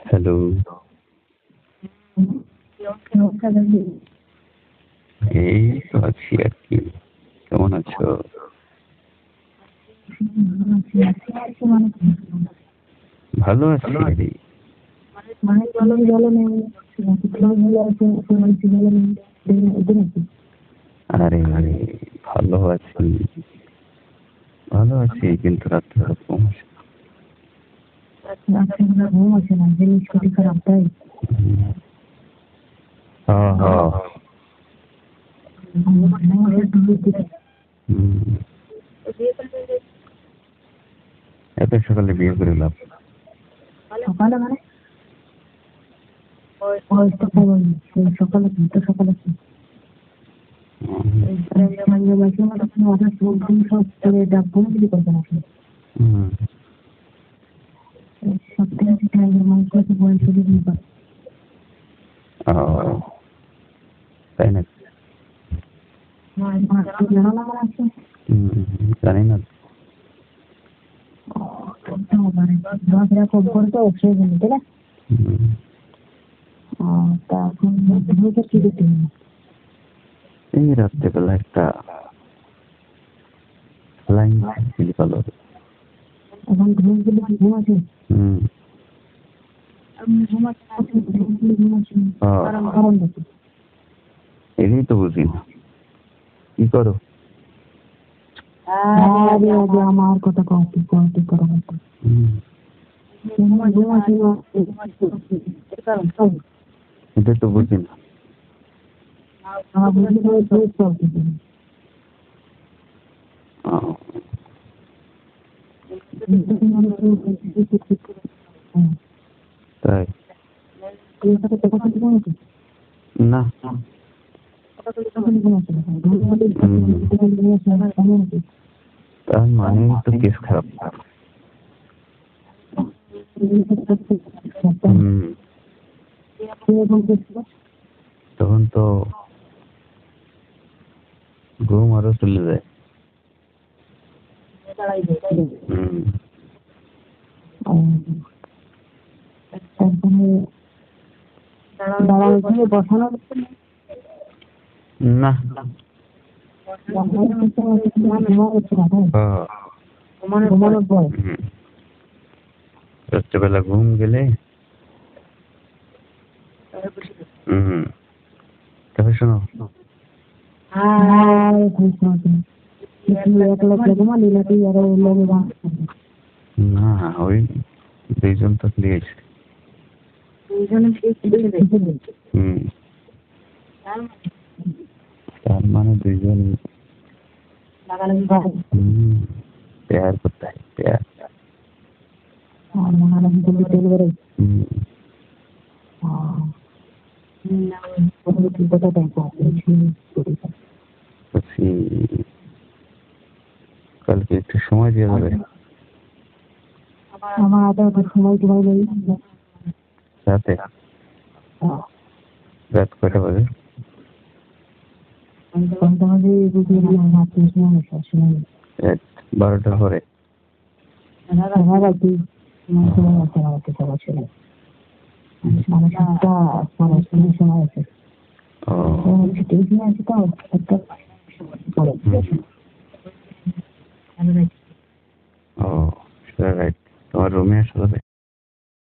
Hello এই তো আছি আর কি। কেমন আছো? ভালো আছি আরে আরে ভালো আছি। ভালো আছি কিন্তু রাত্রে রাত ঘুম আসে। রাত্রিবেলা ঘুম আসে না জিনিস শরীর খারাপ তাই হুম। হুম। এত সকালে বিয়ে করে লাভ সকালে মানে তো সকালে সকালে কি হুম। সব থেকে আগের মানুষ বয়স হলে বিয়ে ও, তাই না জানো তা এখন রাত্রেবেলা একটা ফ্লাইং চিলি পালো এখন ঘুম গেলে ঘুম আছে হুম ঘুম আছে ঘুম আছে হ্যাঁ। কারণ দেখি এটাই তো বুঝি না। কি করো? আরে আরে আমার কথা কম কি কম করো তো বুঝি না। আমার বুঝি না তুই চলতে ও, তাই না। তার মানে তো কেস খারাপ। তখন তো ঘুম আরও চলে যায়। হুম। দিয়ে বসানো না। হ্যাঁ। রাত্রেবেলা ঘুম গেলে। হুম। তবে শোনো। না, ওই দুইজন তো দিয়েছে তার মানে? দুইজন হুম। প্যার করতে হয় প্যার। বলছি কালকে একটু সময় দিয়ে যাবে আমার আধা সময় নেই রাতে রাত কয়টা বাজে? বারোটার পরে। রাত্রি